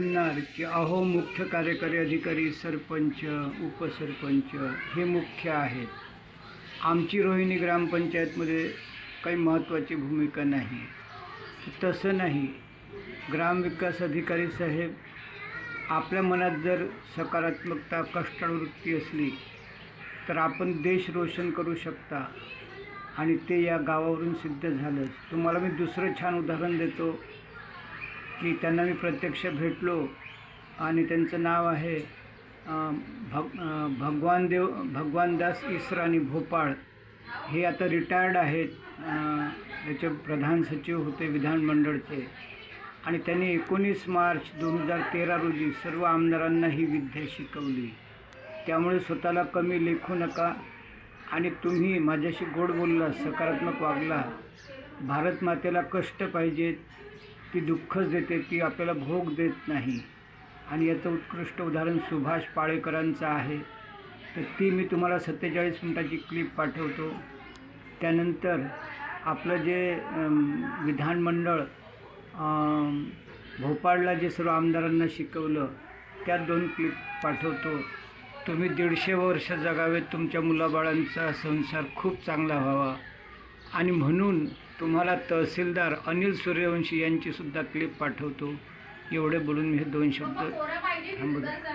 म्हणणार की अहो मुख्य कार्यकारी अधिकारी सरपंच उपसरपंच हे मुख्य आहेत. आमची रोहिणी ग्रामपंचायतमध्ये काही महत्त्वाची भूमिका नाही. तसं नाही. ग्रामविकास अधिकारी साहेब आपल्या मनात जर सकारात्मकता कष्टवृत्ती असली तर आपण देश रोशन करू शकता आणि ते या गावावरून सिद्ध झालंच तुम्हाला मी दुसरं छान उदाहरण देतो. की त्यांना मी प्रत्यक्ष भेटलो आणि त्यांचं नाव आहे भग भगवान देव भगवानदास इसराणी भोपाळ. हे आता रिटायर्ड आहेत याचे प्रधान सचिव होते विधानमंडळचे आणि त्यांनी एकोणीस मार्च दोन हजार तेरा रोजी सर्व आमदारांना ही विद्या शिकवली. त्यामुळे स्वतःला कमी लेखू नका आणि तुम्ही माझ्याशी गोड बोलला सकारात्मक वागला. भारत मातेला कष्ट पाहिजेत. ती दुःखच देते ती आपल्याला भोग देत नाही. आणि याचं उत्कृष्ट उदाहरण सुभाष पाळेकरांचं आहे. तर ती मी तुम्हाला सत्तेचाळीस मिनटाची क्लिप पाठवतो. त्यानंतर आपलं जे विधानमंडळ भोपाळला जे सर्व आमदारांना शिकवलं त्या दोन क्लिप पाठवतो. तुम्ही दीडशे वर्ष जगावेत तुमच्या मुलाबाळांचा संसार खूप चांगला व्हावा. आणि म्हणून तुम्हाला तहसीलदार अनिल सूर्यवंशी यांची सुद्धा क्लिप पाठवतो. एवढे बोलून मी हे दोन शब्द थांबवतो.